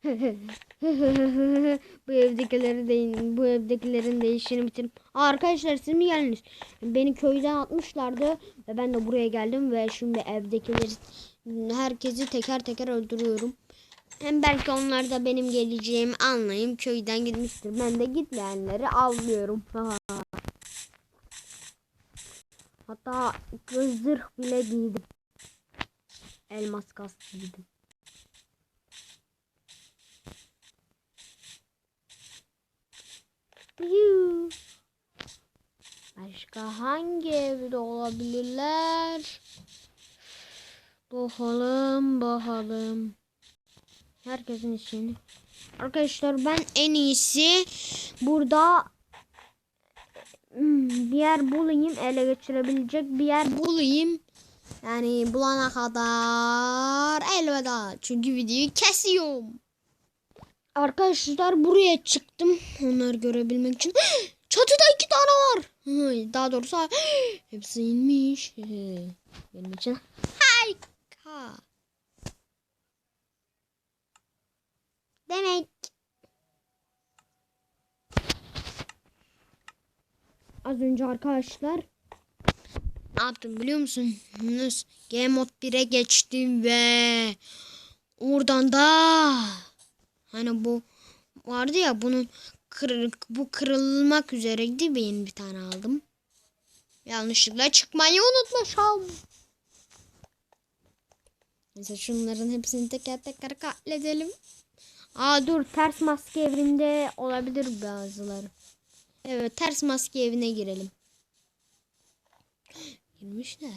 bu evdekileri de bu evdekilerin de işini bitirip arkadaşlar siz mi geldiniz? Beni köyden atmışlardı ve ben de buraya geldim ve şimdi evdekileri herkesi teker teker öldürüyorum. Hem belki onlar da benim geleceğimi anlayayım köyden gitmiştir. Ben de gitmeyenleri avlıyorum. Hatta zırh bile giydim. Elmas kask giydim. Başka hangi evde olabilirler? Bakalım bakalım. Herkesin işini. Arkadaşlar ben en iyisi burada hmm, bir yer bulayım. Ele geçirebilecek bir yer bulayım. Yani bulana kadar elveda. Çünkü videoyu kesiyorum. Arkadaşlar buraya çıktım. Onları görebilmek için. Çatıda iki tane var. Daha doğrusu hepsi inmiş. Benim için harika. Demek az önce arkadaşlar ne yaptım biliyor musunuz? Game Mode 1'e geçtim ve oradan da hani bu vardı ya bunun kır, bu kırılmak üzereydi ben bir tane aldım. Yanlışlıkla çıkmayı unutmuşum. Mesela şunların hepsini teker teker katledelim. Aa dur ters maske evrinde olabilir bazıları. Evet ters maske evine girelim. Girmişler.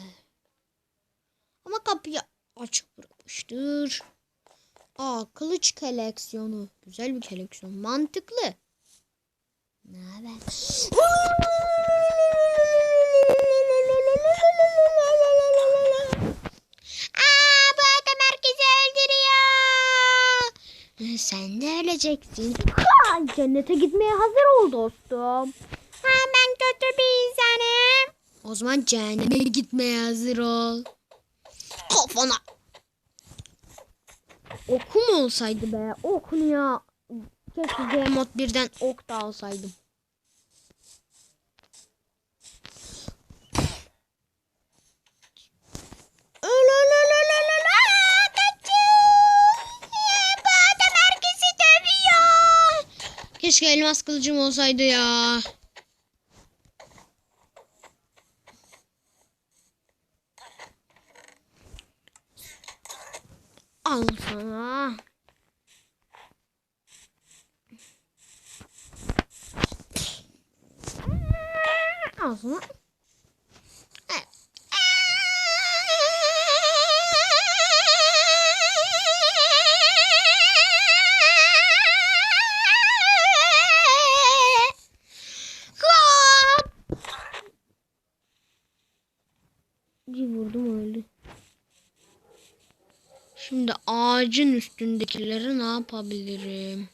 Ama kapıyı açık bırakmıştır. Aa kılıç koleksiyonu. Güzel bir koleksiyon. Mantıklı. Ne haber? Aa bu adam herkesi öldürüyor. Sen de öleceksin. Cennete gitmeye hazır ol dostum. Ha, ben kötü bir insanım. O zaman cehenneme gitmeye hazır ol. Kafana. Oku mu olsaydı be? Okun ya. Keşke G-Mod birden ok da alsaydım. Keşke elmas kılıcım olsaydı ya. Hop! Bir vurdum öldü. Şimdi ağacın üstündekileri ne yapabilirim?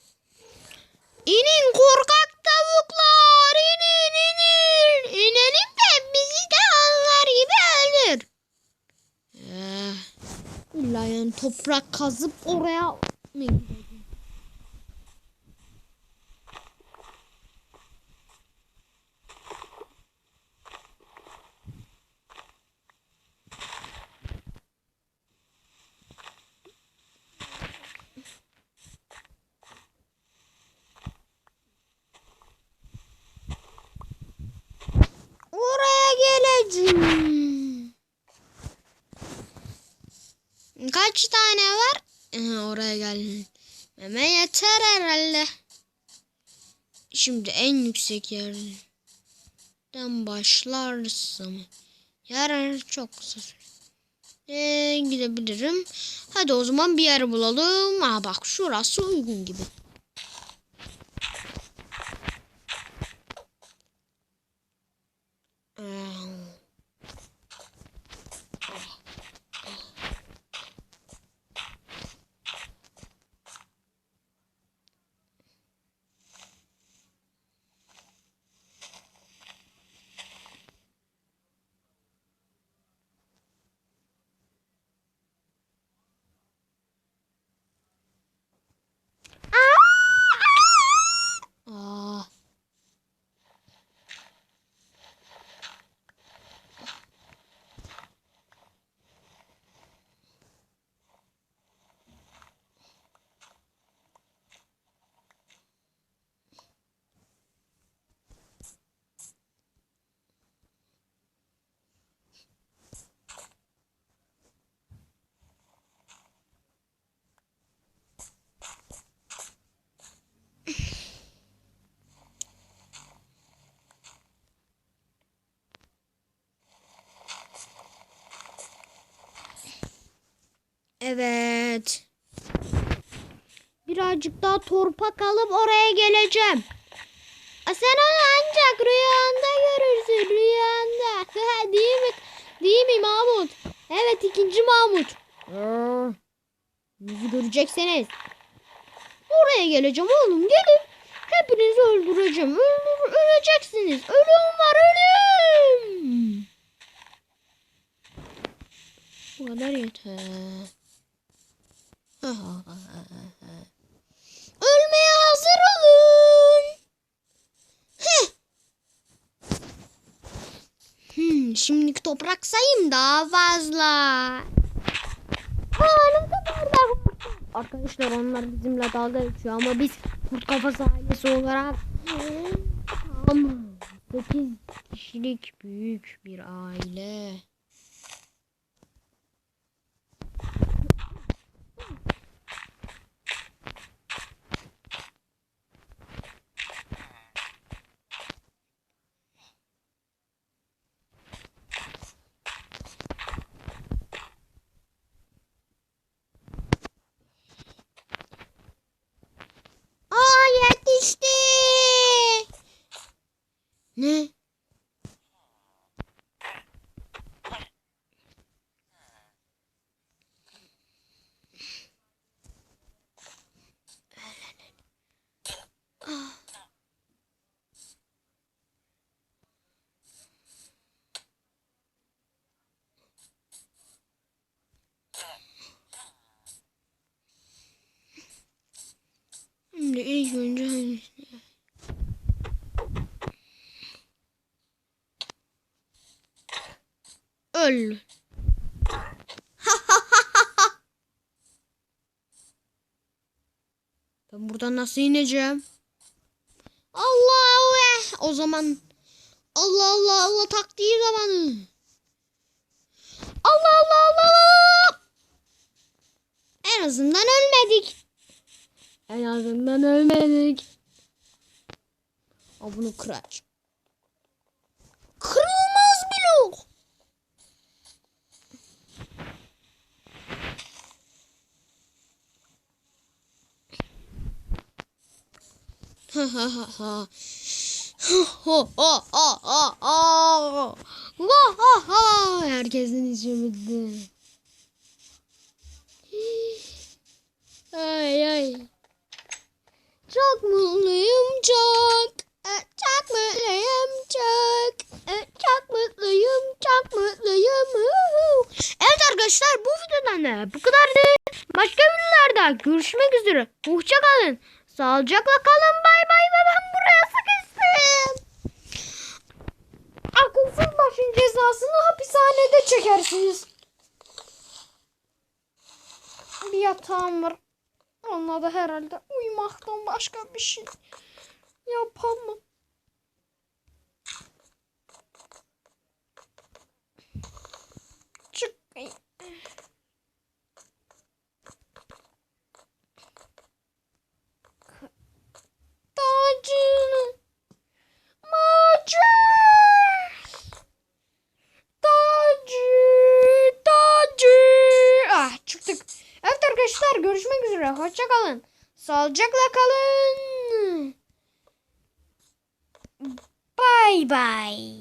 İnin korkak tavuklar inin inin. İnelim de bizi de onlar gibi öldür. Eh, illa yani toprak kazıp oraya mı gideceğim? Oraya geleceğim. Kaç tane var? Aha, oraya gel. Meme yeter herhalde. Şimdi en yüksek yerden başlarsam. Yer çok kısa. Ee, gidebilirim. Hadi o zaman bir yer bulalım. Aa bak şurası uygun gibi. Evet. Birazcık daha torpak alıp oraya geleceğim. Sen onu ancak rüyanda görürsün rüyanda. Değil mi? Değil mi Mahmut? Evet ikinci Mahmut. Aa, Yüzü göreceksiniz. Oraya geleceğim oğlum gelin. Hepinizi öldüreceğim. Öldür, öleceksiniz. Ölüm var ölüm. Bu kadar yeter. Ölmeye hazır olun. Heh. Hmm, şimdilik toprak sayayım daha fazla. Arkadaşlar onlar bizimle dalga geçiyor ama biz kurt kafası ailesi olarak tam 8 kişilik büyük bir aile. Aa yetişti. Ne? İlk önce hangisini? Öl. ben buradan nasıl ineceğim? Allahu eh. O zaman Allah Allah Allah taktiği zamanı. Allah Allah Allah Allah. En azından ölmedik. En azından ölmedik. Aa, bunu kıraç. Kırılmaz blok. Ha ha ha ha. Herkesin içi. Ay ay. Çok mutluyum çok. E, Çok mutluyum çok. E, Çok mutluyum çok mutluyum. Evet arkadaşlar bu videodan da bu kadardı. Başka videolarda görüşmek üzere. Hoşça kalın. Sağlıcakla kalın. Bay bay ve ben buraya sıkıştım. Akılsız başın cezasını hapishanede çekersiniz. Bir yatağım var. Onunla da herhalde uyumaktan başka bir şey yapamam. Çık. Tacını. Macun. Tacı, tacı. Ah çıktık. Evet arkadaşlar görüşmek üzere. Hoşça kalın. Sağlıcakla kalın. Bay bay.